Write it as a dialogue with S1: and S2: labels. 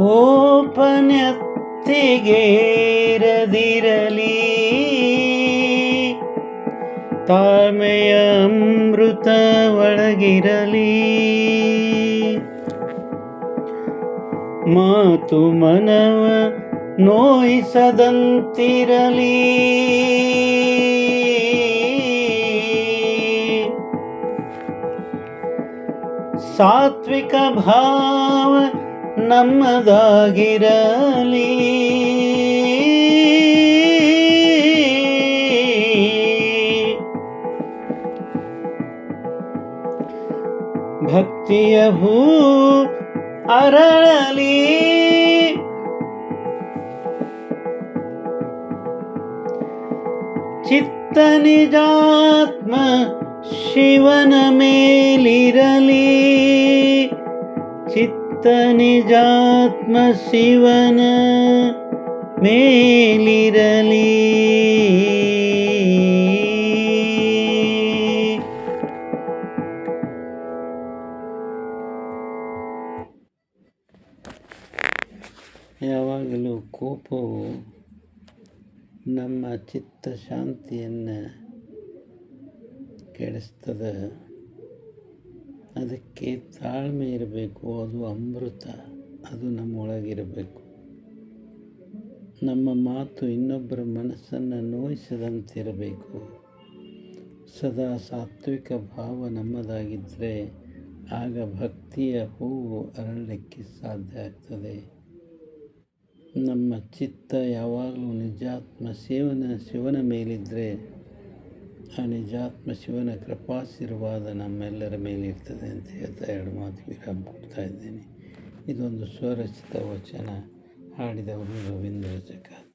S1: ಕೋಪನೆತ್ತಿಗೇರದಿರಲಿ ತಾಳ್ಮೆಯ ಅಮೃತ ಒಳಗಿರಲಿ. ಮಾತು ಮನವ ನೋಯಿಸದಂತಿರಲಿ. ಸಾತ್ವಿಕ ಭಾವ ನಮ್ಮದಾಗಿರಲಿ. ಭಕ್ತಿಯ ಹೂ ಅರಳಲಿ. ಚಿತ್ತ ನಿಜಾತ್ಮ ಶಿವನ ಮೇಲಿರಲಿ. ಚಿತ್ತ ನಿಜಾತ್ಮ ಶಿವನ ಮೇಲಿರಲಿ. ಯಾವಾಗಲೂ ಕೋಪವು ನಮ್ಮ ಚಿತ್ತ ಶಾಂತಿಯನ್ನು ಕೆಡಿಸ್ತದೆ. ಅದಕ್ಕೆ ತಾಳ್ಮೆ ಇರಬೇಕು, ಅದು ಅಮೃತ, ಅದು ನಮ್ಮೊಳಗಿರಬೇಕು. ನಮ್ಮ ಮಾತು ಇನ್ನೊಬ್ಬರ ಮನಸ್ಸನ್ನು ನೋಯಿಸದಂತಿರಬೇಕು. ಸದಾ ಸಾತ್ವಿಕ ಭಾವ ನಮ್ಮದಾಗಿದ್ದರೆ ಆಗ ಭಕ್ತಿಯ ಹೂವು ಅರಳಲಿಕ್ಕೆ ಸಾಧ್ಯ ಆಗ್ತದೆ. ನಮ್ಮ ಚಿತ್ತ ಯಾವಾಗಲೂ ನಿಜಾತ್ಮ ಸೇವನ, ಶಿವನ ಮೇಲಿದ್ದರೆ ಆ ನಿಜಾತ್ಮ ಶಿವನ ಕೃಪಾಶೀರ್ವಾದ ನಮ್ಮೆಲ್ಲರ ಮೇಲಿರ್ತದೆ ಅಂತ ಹೇಳ್ತಾ ಎರಡು ಮಾತು ವಿರಾಮ ಕೊಡ್ತಾ ಇದ್ದೇನೆ. ಇದೊಂದು ಸ್ವರಚಿತ ವಚನ ಹಾಡಿದವರು ರವೀಂದ್ರ ಜಕಾತಿ